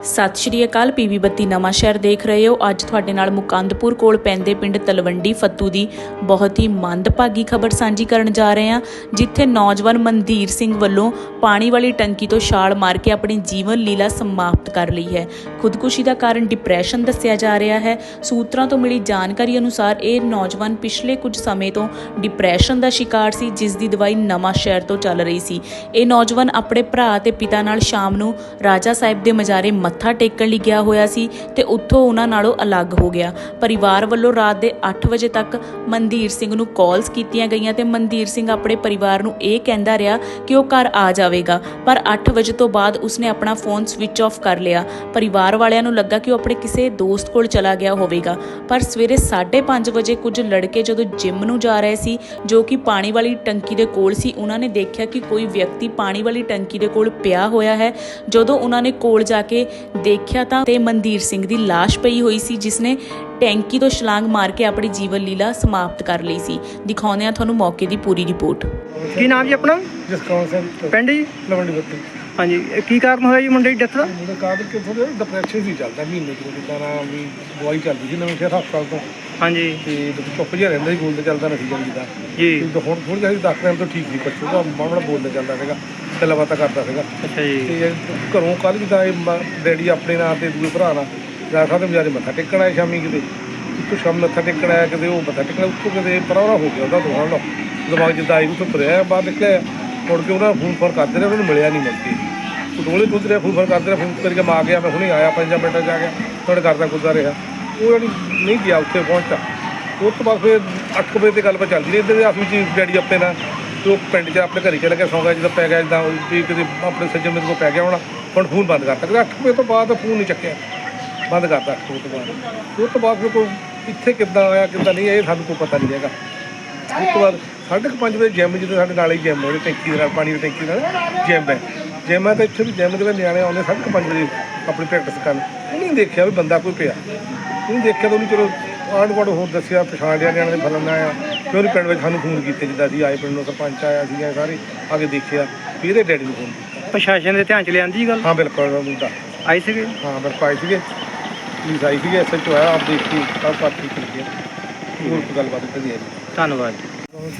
ਸਤਿ ਸ਼੍ਰੀ ਅਕਾਲ, ਪੀਵੀ ਬੱਤੀ ਨਵਾਂ ਸ਼ਹਿਰ ਦੇਖ ਰਹੇ ਹੋ। ਅੱਜ ਤੁਹਾਡੇ ਨਾਲ ਮੁਕੰਦਪੁਰ ਕੋਲ ਪੈਂਦੇ ਪਿੰਡ ਤਲਵੰਡੀ ਫੱਤੂ ਦੀ ਬਹੁਤ ਹੀ ਮੰਦਭਾਗੀ ਖਬਰ ਸਾਂਝੀ ਕਰਨ ਜਾ ਰਹੇ ਹਾਂ, ਜਿੱਥੇ ਨੌਜਵਾਨ ਮਨਧੀਰ ਸਿੰਘ ਵੱਲੋਂ ਪਾਣੀ ਵਾਲੀ ਟੰਕੀ ਤੋਂ ਛਾਲ ਮਾਰ ਕੇ ਆਪਣੀ ਜੀਵਨ ਲੀਲਾ ਸਮਾਪਤ ਕਰ ਲਈ ਹੈ। ਖੁਦਕੁਸ਼ੀ ਦਾ ਕਾਰਨ ਡਿਪਰੈਸ਼ਨ ਦੱਸਿਆ ਜਾ ਰਿਹਾ ਹੈ। ਸੂਤਰਾਂ ਤੋਂ ਮਿਲੀ ਜਾਣਕਾਰੀ ਅਨੁਸਾਰ ਇਹ ਨੌਜਵਾਨ ਪਿਛਲੇ ਕੁਝ ਸਮੇਂ ਤੋਂ ਡਿਪਰੈਸ਼ਨ ਦਾ ਸ਼ਿਕਾਰ ਸੀ, ਜਿਸ ਦੀ ਦਵਾਈ ਨਵਾਂ ਸ਼ਹਿਰ ਤੋਂ ਚੱਲ ਰਹੀ ਸੀ। ਇਹ ਨੌਜਵਾਨ ਆਪਣੇ ਭਰਾ ਤੇ ਪਿਤਾ ਨਾਲ ਸ਼ਾਮ ਨੂੰ ਰਾਜਾ ਸਾਹਿਬ ਦੇ ਮਜ਼ਾਰੇ ਮੱਥਾ ਟੇਕਣ ਲਈ ਗਿਆ ਹੋਇਆ ਸੀ ਤੇ ਉੱਥੋਂ ਉਹਨਾਂ ਨਾਲੋਂ ਅਲੱਗ ਹੋ ਗਿਆ। ਪਰਿਵਾਰ ਵੱਲੋਂ ਰਾਤ ਦੇ 8 ਵਜੇ ਤੱਕ ਮਨਧੀਰ ਸਿੰਘ ਨੂੰ ਕਾਲਸ ਕੀਤੀਆਂ ਗਈਆਂ ਤੇ ਮਨਧੀਰ ਸਿੰਘ ਆਪਣੇ ਪਰਿਵਾਰ ਨੂੰ ਇਹ ਕਹਿੰਦਾ ਰਿਹਾ ਕਿ ਉਹ ਘਰ ਆ ਜਾਵੇਗਾ। ਪਰ 8 ਵਜੇ ਤੋਂ ਬਾਅਦ ਉਸਨੇ ਆਪਣਾ ਫੋਨ ਸਵਿਚ ਆਫ ਕਰ ਲਿਆ। ਪਰਿਵਾਰ ਵਾਲਿਆਂ ਨੂੰ ਲੱਗਾ ਕਿ ਉਹ ਆਪਣੇ ਕਿਸੇ ਦੋਸਤ ਕੋਲ ਚਲਾ ਗਿਆ ਹੋਵੇਗਾ। ਪਰ ਸਵੇਰੇ 5:30 ਵਜੇ ਕੁਝ ਲੜਕੇ ਜਦੋਂ ਜਿਮ ਨੂੰ ਜਾ ਰਹੇ ਸੀ, ਜੋ ਕਿ ਪਾਣੀ ਵਾਲੀ ਟੰਕੀ ਦੇ ਕੋਲ ਸੀ, ਉਹਨਾਂ ਨੇ ਦੇਖਿਆ ਕਿ ਕੋਈ ਵਿਅਕਤੀ ਪਾਣੀ ਵਾਲੀ ਟੰਕੀ ਦੇ ਕੋਲ ਪਿਆ ਹੋਇਆ ਹੈ। ਜਦੋਂ ਉਹਨਾਂ ਨੇ ਕੋਲ ਜਾ ਕੇ ਦੇਖਿਆ ਤਾਂ ਤੇ ਮਨਦੀਰ ਸਿੰਘ ਦੀ ਲਾਸ਼ ਪਈ ਹੋਈ ਸੀ ਜਿਸ ਨੇ ਟੈਂਕੀ ਤੋਂ ਛਲਾਂਗ ਮਾਰ ਕੇ ਆਪਣੀ ਜੀਵਨ ਲੀਲਾ ਸਮਾਪਤ ਕਰ ਲਈ ਸੀ। ਦਿਖਾਉਂਦੇ ਆ ਤੁਹਾਨੂੰ ਮੌਕੇ ਦੀ ਪੂਰੀ ਰਿਪੋਰਟ। ਕੀ ਨਾਮ ਜੀ ਆਪਣਾ? ਜਸਕੌਰ ਸਿੰਘ। ਪਿੰਡ ਜੀ? ਲਵੰਡੀ ਬੱਤੀ। ਹਾਂਜੀ ਇਹ ਕੀ ਕਾਰਨ ਹੋਇਆ ਜੀ ਮੁੰਡੇ ਦੀ ਡੈਥ ਦਾ? ਉਹਦਾ ਕਾਰਨ ਕਿ ਥੋੜਾ ਡਿਪਰੈਸ਼ਨ ਸੀ ਚੱਲਦਾ ਮਹੀਨੇ ਤੋਂ ਨਾ ਵੀ ਦਵਾਈ ਚੱਲਦੀ ਸੀ ਨਵੇਂ ਸ਼ਹਿਰ ਹਸਪਤਾਲ ਤੋਂ। ਹਾਂਜੀ। ਤੇ ਚੁੱਪ ਜਿਹਾ ਰਹਿੰਦਾ ਸੀ ਬੋਲਦਾ ਚੱਲਦਾ ਨਹੀਂ ਸੀ ਜਿੱਦਾਂ। ਜੀ। ਤੇ ਹੁਣ ਥੋੜੀ ਜਿਹੀ ਡਾਕਟਰਾਂ ਤੋਂ ਠੀਕ ਨਹੀਂ ਬੱਚੂ ਦਾ ਮਾਮਲਾ ਬੋਲਦਾ ਚੱਲਦਾ ਸੀਗਾ। ਗੱਲਾਂ ਬਾਤਾਂ ਕਰਦਾ ਸੀਗਾ। ਅੱਛਾ ਜੀ। ਤੇ ਘਰੋਂ ਕੱਲ ਜਿੱਦਾਂ ਇਹ ਮ- ਡੈਡੀ ਆਪਣੇ ਨਾਲ ਤੇ ਦੂਏ ਭਰਾ ਨਾਲ ਜਾ ਸਾਹਿਬ ਦੇ ਮਜਾਰੇ ਮੱਥਾ ਟੇਕਣ ਆਏ ਸ਼ਾਮੀ ਕਿਤੇ। ਉੱਥੋਂ ਸ਼ਾਮ ਮੱਥਾ ਟੇਕਣ ਆਇਆ ਕਿਤੇ ਉਹ ਮੱਥਾ ਟੇਕਣ ਉੱਥੋਂ ਕਿਤੇ ਪਰੌਰਾ ਹੋ ਗਿਆ ਉਹਦਾ ਦੋਹਾਂ ਨਾਲ ਦਿਮਾਗ ਜਿੱਦਾਂ ਆਈ ਉੱਥੋਂ ਤੁਰਿਆ ਬਾਹਰ ਨਿਕਲਿਆ ਮੁੜ ਕੇ ਉਹਨਾਂ ਫੋਨ ਫੋਨ ਕਰਦੇ ਰਹੇ ਉਹਨਾਂ ਨੂੰ ਮਿਲਿਆ ਨਹੀਂ ਮੁੜ ਕੇ। ਟੋਲੇ ਤੁੱਦ ਰਿਹਾ ਫੋਨ ਫੋਨ ਕਰਦੇ ਰਹੇ ਫੋਨ ਕਰਕੇ ਮੈਂ ਆ ਗਿਆ ਮੈਂ ਹੁਣੇ ਆਇਆ ਪੰਜਾਂ ਮਿੰਟਾਂ 'ਚ ਆ ਗਿਆ। ਤੁਹਾਡੇ ਕਰਦਾ ਗੁੱਜ਼ਾ ਰਿਹਾ। ਉਹ ਜਿਹੜੀ ਨਹੀਂ ਗਿਆ ਉੱਥੇ ਪਹੁੰਚਾ ਉਸ ਤੋਂ ਬਾਅਦ ਫਿਰ 8 ਵਜੇ ਤੇ ਗੱਲਬਾਤ ਚੱਲਦੀ ਰਹੀ ਇੱਧਰ ਦੇ ਆਫਿਸ ਜੀ ਡੈਡੀ ਆਪਣੇ ਨਾਲ। ਤੇ ਉਹ ਪਿੰਡ 'ਚ ਆਪਣੇ ਘਰੇ ਚਲੇ ਗਿਆ, ਸੌਂ ਗਿਆ, ਜਦੋਂ ਪੈ ਗਿਆ ਜਿੱਦਾਂ ਵੀ ਕਿਤੇ ਆਪਣੇ ਸੱਜਣ ਮੇਰੇ ਕੋਲ ਪੈ ਗਿਆ ਹੋਣਾ, ਹੁਣ ਫੋਨ ਬੰਦ ਕਰਤਾ। ਕਿ 8 ਵਜੇ ਤੋਂ ਬਾਅਦ ਫੋਨ ਨਹੀਂ ਚੱਕਿਆ। ਬੰਦ ਕਰਤਾ 8 ਵਜੇ ਤੋਂ ਬਾਅਦ। ਉਸ ਤੋਂ ਬਾਅਦ ਫਿਰ ਕੋਈ ਇੱਥੇ ਕਿੱਦਾਂ ਆਇਆ ਕਿੱਦਾਂ ਨਹੀਂ ਇਹ ਸਾਨੂੰ ਕੋਈ ਪਤਾ ਨਹੀਂ ਹੈਗਾ। ਉਸ ਤੋਂ ਬਾਅਦ ਸਾਢੇ ਕੁ ਪੰਜ ਵਜੇ ਜਿਮ ਜਿਹਦੇ ਸਾਡੇ ਨਾਲ ਹੀ ਜਿਮ ਉਹਦੇ ਟੈਂਕੀ ਦੇ ਨਾਲ, ਪਾਣੀ ਦੀ ਟੈਂਕੀ ਨਾਲ ਜਿਮ ਹੈ। ਜਿਮ ਹੈ ਤਾਂ ਇੱਥੇ ਵੀ ਜਿਮ ਦੇ ਵਿੱਚ ਨਿਆਣੇ ਆਉਂਦੇ, ਸਾਢੇ ਕੁ ਪੰਜ ਵਜੇ ਆਪਣੀ ਪ੍ਰੈਕਟਿਸ ਕਰਨ। ਉਹਨੇ ਦੇਖਿਆ ਵੀ ਬੰਦਾ ਕੋਈ ਪਿਆ। ਉਹਨੇ ਦੇਖਿਆ ਤਾਂ ਉਹਨੂੰ ਚਲੋ ਆਂਢ ਗੁਆਂਢ ਹੋਰ ਦੱਸਿਆ ਪਛਾਣ ਲਿਆ ਨਿਆਣੇ ਦੇ ਫਲਣਾ ਆਇਆ ਫਿਰ ਪਿੰਡ ਵਿੱਚ ਸਾਨੂੰ ਫੋਨ ਕੀਤੇ ਜਿੱਦਾਂ ਅਸੀਂ ਆਏ ਪਿੰਡ ਨੂੰ ਸਰਪੰਚ ਆਇਆ ਸੀਗਾ ਸਾਰੇ ਆ ਕੇ ਦੇਖਿਆ ਵੀ ਇਹਦੇ ਡੈਡੀ ਨੂੰ ਫੋਨ ਕੀਤਾ। ਪ੍ਰਸ਼ਾਸਨ ਦੇ ਧਿਆਨ ਚ ਲਿਆਂਦੀ ਜੀ ਗੱਲ? ਹਾਂ ਬਿਲਕੁਲ ਉਹ ਮੁੰਡਾ। ਆਈ ਸੀਗੇ? ਹਾਂ ਬਿਲਕੁਲ ਆਏ ਸੀਗੇ। ਪੁਲਿਸ ਆਈ ਸੀਗੇ ਐਸਐਚਓ ਆਇਆ ਆਪ ਦੇਖ ਕੇ ਸਭ ਬਾਤ ਠੀਕ ਲੱਗੀ ਹੋਰ ਕੋਈ ਗੱਲਬਾਤ ਕਰੀ ਹੈ ਧੰਨਵਾਦ।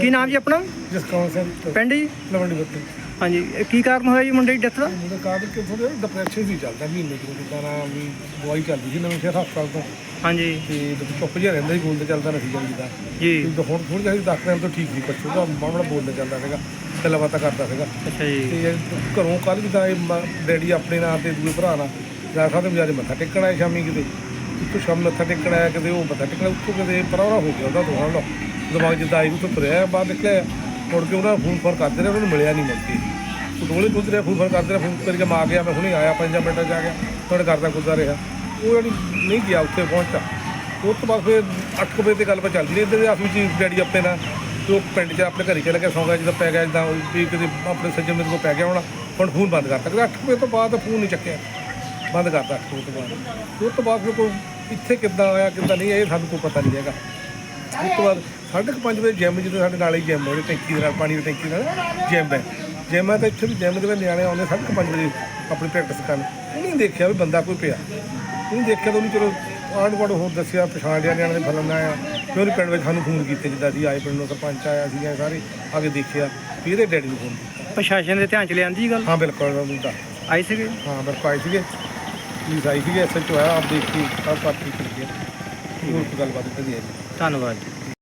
ਕੀ ਨਾਮ ਜੀ ਆਪਣਾ? ਜਸਕੌਰ ਸਿੰਘ। ਪਿੰਡ ਜੀ? ਲਵੰਡੀ ਬੱਤੀ। ਹਾਂਜੀ ਇਹ ਕੀ ਕਾਰਨ ਹੋਇਆ ਜੀ ਮੁੰਡੇ ਦੀ ਡੈਥ ਦਾ? ਉਹਦਾ ਕਾਰਨ ਕਿ ਥੋੜਾ ਡਿਪਰੈਸ਼ਨ ਸੀ ਚੱਲਦਾ ਮਹੀਨੇ ਤੋਂ ਜਿੱਦਾਂ ਨਾ ਵੀ ਦਵਾਈ ਚੱਲਦੀ ਸੀ ਨਵੇਂ ਸ਼ਹਿਰ ਹਸਪਤਾਲ ਤੋਂ। ਹਾਂਜੀ। ਤੇ ਜਦੋਂ ਚੁੱਪ ਜਿਹਾ ਰਹਿੰਦਾ ਸੀ ਬੋਲਦਾ ਚੱਲਦਾ ਨਹੀਂ ਸੀ ਜਿੱਦਾਂ। ਜੀ। ਤੇ ਹੁਣ ਥੋੜੀ ਜਿਹੀ ਡਾਕਟਰਾਂ ਤੋਂ ਠੀਕ ਨਹੀਂ ਬੱਚੂ ਦਾ ਮਾਮਲਾ ਬੋਲਦਾ ਚੱਲਦਾ ਸੀਗਾ ਗੱਲਾਂ ਬਾਤਾਂ ਕਰਦਾ ਸੀਗਾ। ਅੱਛਾ ਜੀ। ਤੇ ਘਰੋਂ ਕੱਲ ਜਿੱਦਾਂ ਇਹ ਮ- ਡੈਡੀ ਆਪਣੇ ਨਾਲ ਤੇ ਦੂਏ ਭਰਾ ਨਾਲ ਸਾਹਿਬ ਦੇ ਮਜਾਰੇ ਮੱਥਾ ਟੇਕਣ ਆਏ ਸ਼ਾਮੀ ਕਿਤੇ। ਉੱਥੋਂ ਸ਼ਾਮ ਮੱਥਾ ਟੇਕਣ ਆਇਆ ਕਿਤੇ ਉਹ ਮੱਥਾ ਟੇਕਣ ਉੱਥੋਂ ਕਿਤੇ ਪਰੌਰਾ ਹੋ ਗਿਆ ਉਹਦਾ ਦੋਹਾਂ ਨਾਲ ਦਿਮਾਗ ਜਿੱਦਾਂ ਆਈ ਉੱਥੋਂ ਤੁਰਿਆ ਬਾਹਰ ਨਿਕਲਿਆ। ਮੁੜ ਕੇ ਉਹਨਾਂ ਫੋਨ ਫੋਨ ਕਰਦੇ ਰਹੇ, ਉਹਨਾਂ ਨੂੰ ਮਿਲਿਆ ਨਹੀਂ ਮੁੜ ਕੇ। ਟੋਲੇ ਤੁੱਦ ਰਿਹਾ ਫੋਨ ਫੋਨ ਕਰਦੇ ਰਿਹਾ, ਫੋਨ ਕਰਕੇ ਮੈਂ ਆ ਗਿਆ, ਮੈਂ ਹੁਣੇ ਆਇਆ, ਪੰਜਾਂ ਮਿੰਟਾਂ 'ਚ ਆ ਗਿਆ, ਤੁਹਾਡੇ ਘਰ ਕਰਦਾ ਗੁੱਜ਼ਾ ਰਿਹਾ। ਉਹ ਜਿਹੜੀ ਨਹੀਂ ਗਿਆ ਉੱਥੇ ਪਹੁੰਚਾ ਉਸ ਤੋਂ ਬਾਅਦ ਫਿਰ 8 ਵਜੇ ਤੇ ਗੱਲਬਾਤ ਚੱਲਦੀ ਰਹੀ ਇੱਧਰ ਦੇ ਆਫਿਸ ਜੀ ਡੈਡੀ ਆਪਣੇ ਨਾਲ ਤੇ ਉਹ ਪਿੰਡ 'ਚ ਆਪਣੇ ਘਰੇ ਚਲੇ ਗਿਆ ਸੌਂ ਗਿਆ ਜਦੋਂ ਪੈ ਗਿਆ, ਜਿੱਦਾਂ ਵੀ ਕਿਤੇ ਆਪਣੇ ਸੱਜਣ ਮੇਰੇ ਕੋਲ ਪੈ ਗਿਆ ਹੋਣਾ, ਹੁਣ ਫੋਨ ਬੰਦ ਕਰਤਾ। ਕਿ 8 ਵਜੇ ਤੋਂ ਬਾਅਦ ਫੋਨ ਨਹੀਂ ਚੱਕਿਆ। ਬੰਦ ਕਰਤਾ 8 ਵਜੇ ਤੋਂ ਬਾਅਦ। ਉਸ ਤੋਂ ਬਾਅਦ ਫਿਰ ਕੋਈ ਇੱਥੇ ਕਿੱਦਾਂ ਆਇਆ, ਕਿੱਦਾਂ ਨਹੀਂ, ਇਹ ਸਾਨੂੰ ਕੋਈ ਪਤਾ ਨਹੀਂ ਹੈਗਾ। ਉਸ ਤੋਂ ਬਾਅਦ ਸਾਢੇ ਕੁ ਪੰਜ ਵਜੇ ਜਿਮ ਜਿਹਦੇ ਸਾਡੇ ਨਾਲ ਹੀ ਜਿਮ ਉਹਦੇ ਟੈਂਕੀ ਦੇ ਨਾਲ ਪਾਣੀ ਦੀ ਟੈਂਕੀ ਨਾਲ ਜਿਮ ਹੈ। ਜਿਮ ਹੈ ਤਾਂ ਇੱਥੇ ਵੀ ਜਿਮ ਦੇ ਵਿੱਚ ਨਿਆਣੇ ਆਉਂਦੇ ਸਾਢੇ ਕੁ ਪੰਜ ਵਜੇ ਆਪਣੀ ਪ੍ਰੈਕਟਿਸ ਕਰਨ। ਉਹ ਨਹੀਂ ਦੇਖਿਆ ਵੀ ਬੰਦਾ ਕੋਈ ਪਿਆ। ਉਹਨੂੰ ਦੇਖਿਆ ਤਾਂ ਉਹਨੂੰ ਚਲੋ ਆਂਢ ਗੁਆਂਢ ਹੋਰ ਦੱਸਿਆ ਪਛਾਣ ਲਿਆ ਨਿਆਣੇ ਦੇ ਫਲਣਾ ਆਇਆ। ਫਿਰ ਉਹਨੇ ਪਿੰਡ ਵਿੱਚ ਸਾਨੂੰ ਫੋਨ ਕੀਤੇ ਜਿੱਦਾਂ ਅਸੀਂ ਆਏ ਪਿੰਡ ਨੂੰ ਸਰਪੰਚ ਆਇਆ ਸੀਗਾ ਸਾਰੇ ਆ ਕੇ ਦੇਖਿਆ। ਵੀ ਇਹਦੇ ਡੈਡੀ ਨੂੰ ਫੋਨ ਕੀਤਾ। ਪ੍ਰਸ਼ਾਸਨ ਦੇ ਧਿਆਨ ਚ ਲਿਆਂਦੀ ਗੱਲ? ਹਾਂ ਬਿਲਕੁਲ ਮੁੰਡਾ ਆਈ ਸੀਗੇ? ਹਾਂ ਬਿਲਕੁਲ ਆਏ ਸੀਗੇ। ਪੁਲਿਸ ਆਈ ਸੀਗੇ ਐਸਐਚਓ ਆਇਆ ਆਪ ਦੇਖ ਕੇ ਸਭ ਬਾਤ ਠੀਕ ਲੱਗੀ ਹੋਰ ਕੋਈ ਗੱਲਬਾਤ ਕਰੀ ਹੈ ਧੰਨਵਾਦ